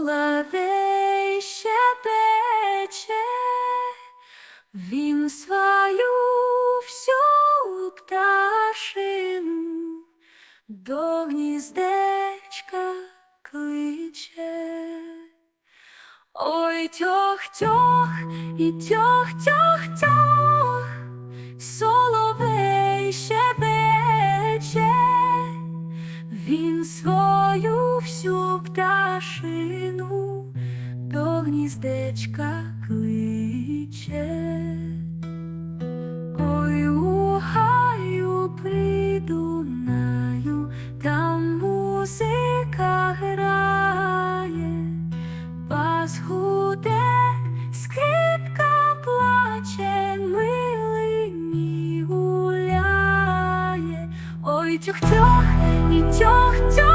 соловей щепече, він свою всю пташину до гніздечка кличе. Ой, тьох-тьох і тьох-тьох-тьох гніздечка кличе. Ой, у гаю при Дунаю, там музика грає, бас гуде, скрипка плаче, милині гуляє. Ой, тьох-тьох, і тьох-тьох-тьох,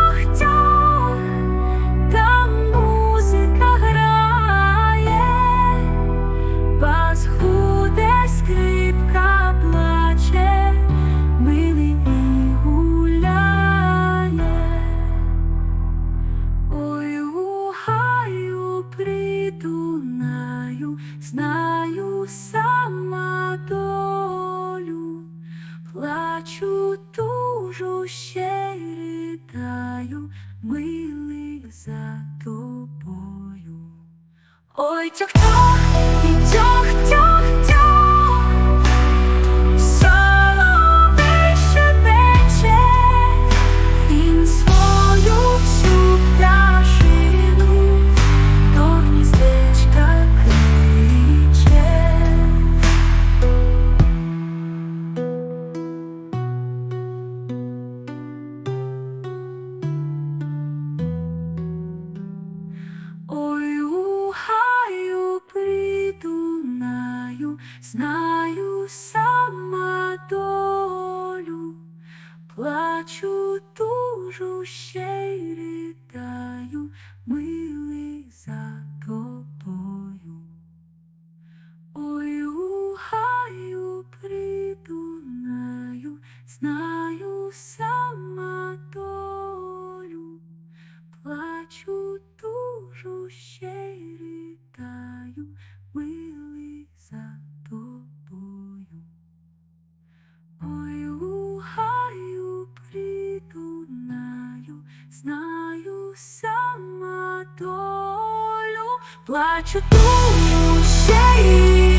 плачу тужу ще ридаю, милий за тобою. Ой, тьох-тьох, і плачу тужу ще й ридаю, милий за тобою. Ой, у гаю при Дунаю, знаю сама долю. Плачу тужу ще плачу тужу ще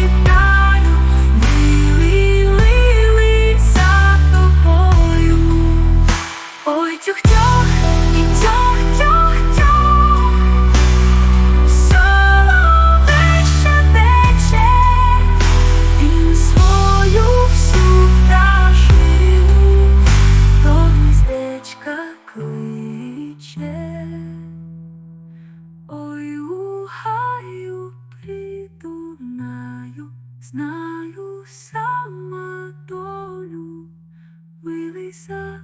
знаю сама долю, милий за